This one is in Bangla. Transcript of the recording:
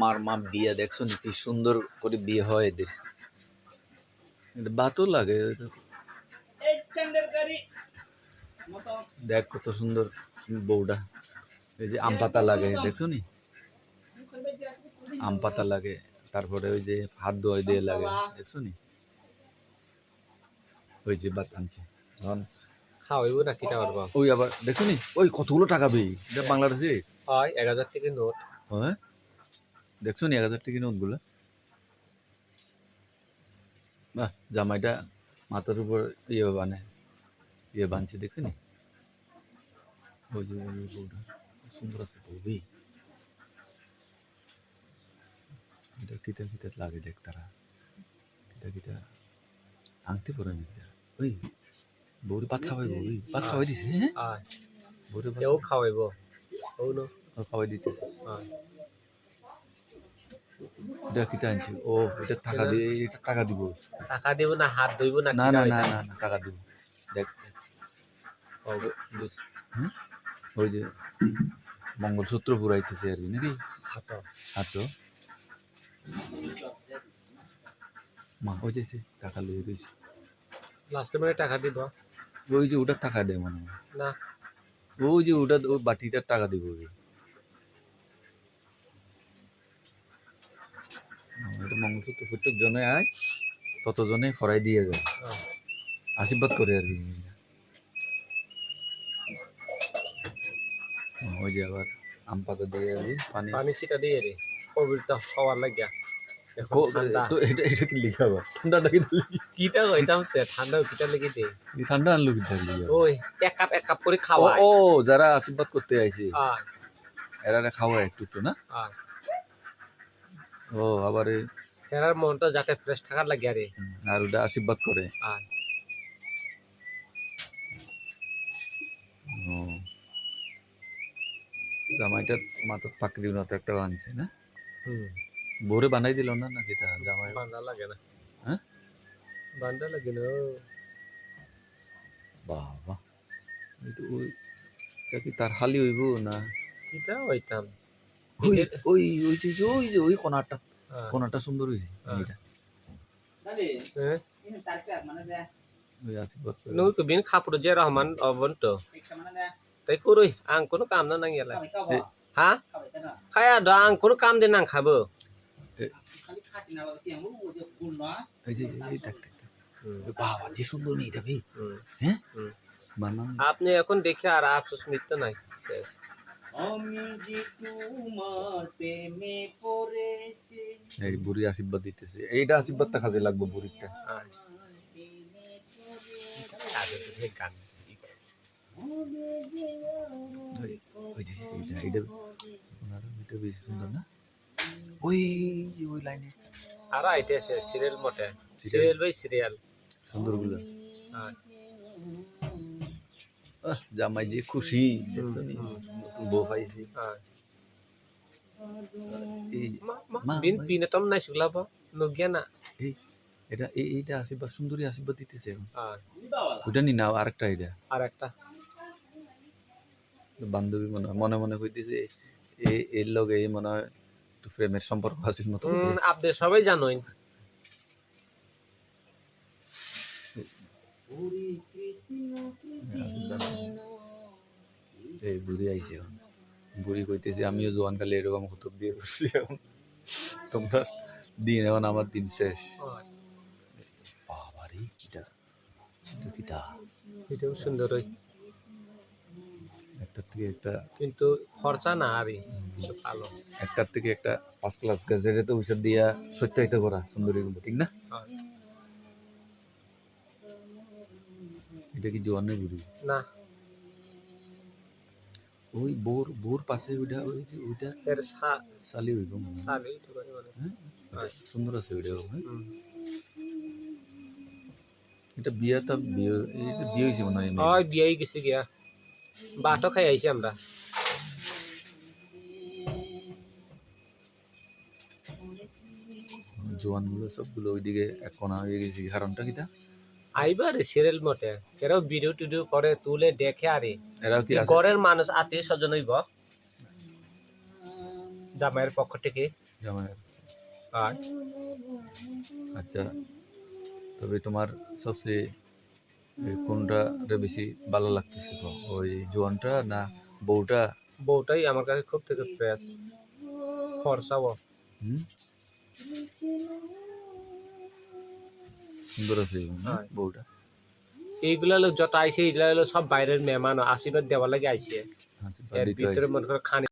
মার মা বিয়ে দেখছ নি? কি সুন্দর করে বিয়ে হয় এদের। বাতও লাগে। দেখ কত সুন্দর বউটা। এই যে আম পাতা লাগে দেখছ নি? আম পাতা লাগে তারপরে ওই যে হাত ধোয় দিয়ে লাগে দেখছ নি? ওই যে বাত আনছে। এখন খাওয়াইব না কিনা পারব ওই আবার দেখছ নি? ওই কতগুলো টাকা এটা বাংলাদেশে? হয় এক হাজার থেকে নোট। হ্যাঁ? দেখছ নি এক হাজার টাকা নোটগুলো? বাহ জামাইটা মাথার উপর ইয়ে বানে ইয়ে বানছে দেখছ নি? সুন্দর আছে খুবই এটা কিতা কিতা লাগে দেখ তারা। কিতা কিতা আনতে পারে নি ওই বউরে ভাত খাওয়াই বউরে ভাত খাওয়াই দিছে হ্যাঁ? বউরে খাওয়াইব। ও নো। খাওয়াই দিতেছে। হয় এটা কিটা আনছি ও এটা টাকা দিয়ে এটা টাকা দিব। টাকা দিব না হাত ধইব না না না না না টাকা দিব। দেখ ওই যে মঙ্গলসূত্র পুরাইতেছে আর কি নাকি। হাতো মা ওই যে টাকা লয়ে গেছি লাস্টে মানে টাকা দিব। ওই যে ওটা টাকা দেয় মনে না। ওই যে ওটা ওই বাটিটার টাকা দিব ওই এটা মঙ্গলসূত্র প্রত্যেক জনে আয় তত জনে ফরাই দিয়ে যায়। হ্যাঁ। আশীর্বাদ করে আর কি। ওই যে আবার আম পাতা দিয়ে আর পানি। পানি সিটা দিয়ে রে হওয়ার লাগিয়া। এখন কো- ঠান্ডা। তো এটা এটা কি লিখা আবার? ঠান্ডাটা কি কিটা ওইটা হচ্ছে ঠান্ডা কিটা লেগে দে। ঠান্ডা আনলো কি লিখা ওই এক কাপ এক কাপ করে ও খাওয়া। ও যারা আশীর্বাদ করতে আইছে। এরা খাওয়া একটু একটু না? ও আবার এ, হেরার মনটা যাতে ফ্রেশ থাকার লাগিয়া রে হুম, আর ওটা আশীর্বাদ করে। ও। জামাইটা মাথার পাকড়ি মতো একটা বানছে না? ভোরে বানাই দিল না নাকি তা জামাই? বান্দা লাগে না। হ্যাঁ? বান্দা লাগে না বাবা এটা ওই এটা কি তার হালি হইব না? কিটা ওইটাম ওই ওই ওই যে ওই যে ওই কোনাটা। কোনাটা সুন্দর হয়েছে? হ্যাঁ। এটা হ্যাঁ ওই আশীর্বাদ করে। নু কেবিন খাপুর যে রহমান অবন্ত। তাই করুই আং কোনো কাম না খায়া দ আং কোনো নাং খাব। বাবা যে সুন্দর নেই হ্যাঁ? আপনি এখন দেখে আর আফসোস মৃত্যু নাই। আমি যে তোমার প্রেমে পড়েছি। এই বুড়ি আশীর্বাদ দিতেছে। এইটা আশীর্বাদটা কাজে লাগবে বুড়িটা এটা বেশি সুন্দর না ওই ওই লাইনে। আর আইতে সিরিয়াল মতে সিরিয়াল। বাই সিরিয়াল। সুন্দরগুলো আর আহ, জামাই যে খুশি বউ পাইছি। নাই নগিয়া না? এটা এইটা আশীর্বাদ সুন্দরী আশীর্বাদ দিতেছে এখন। ওটা নি না আরেকটা এটা। বান্ধবী মনে হয় মনে মনে কইতেছে এই এর লগে এই মনে হয় প্রেমের সম্পর্ক আছে মতো। আপনি সবাই জানেন এই বুড়ি আইছে বুড়ি কইতেছে আমিও জোয়ান কালে এরকম কুতুব বিয়ে করছি এখন তোমরা দিন এখন আমার দিন শেষ। বাবারে এটা এটা এটাও সুন্দর একটার থেকে একটা কিন্তু খরচা না আরে কিছু ভালো একটার থেকে একটা ফার্স্ট ক্লাস গাছের তো ওইসব দিয়া সত্যায়িত করা সুন্দরী ঠিক না আর এটা কি জোয়ানের বুড়ি? না। ওই বোর বোর পাশে ওইটা ওই যে ওইটা এর সালি হইব মনে হয়। সালে মানে। হ্যাঁ? সুন্দর আছে ওইটাও হ্যাঁ। এটা বিয়াটা বিয়ে এটা বিয়ে হয়েছে মনে হয় এমনি। ওই বিয়াই গেছে গিয়া। বাটো খাই আইছি আমরা। জোয়ানগুলো সবগুলো ওইদিকে এক কোনা হয়ে গেছে কারণটা কিটা? আইবা রে সিরিয়াল মতে এরাও ভিডিও টিডিও করে তুলে দেখে আরে। ঘরের মানুষ আত্মীয় স্বজন হইব। জামাইয়ের পক্ষ থেকে। জামাইয়ের। আর? আচ্ছা তবে তোমার সবচেয়ে কোনটা বেশি ভালো লাগতেছে ওই জোয়ানটা না বউটা? বউটাই আমার কাছে খুব থেকে ফ্রেশ ফর্সাও হুম? সুন্দর আছে। বউটা? এইগুলা লোক যত আইছে এইগুলা হলো সব বাইরের মেহমান আশীর্বাদ দেওয়ার লাগে আইছে। এর দিতে ভিতরে মনে করো খানি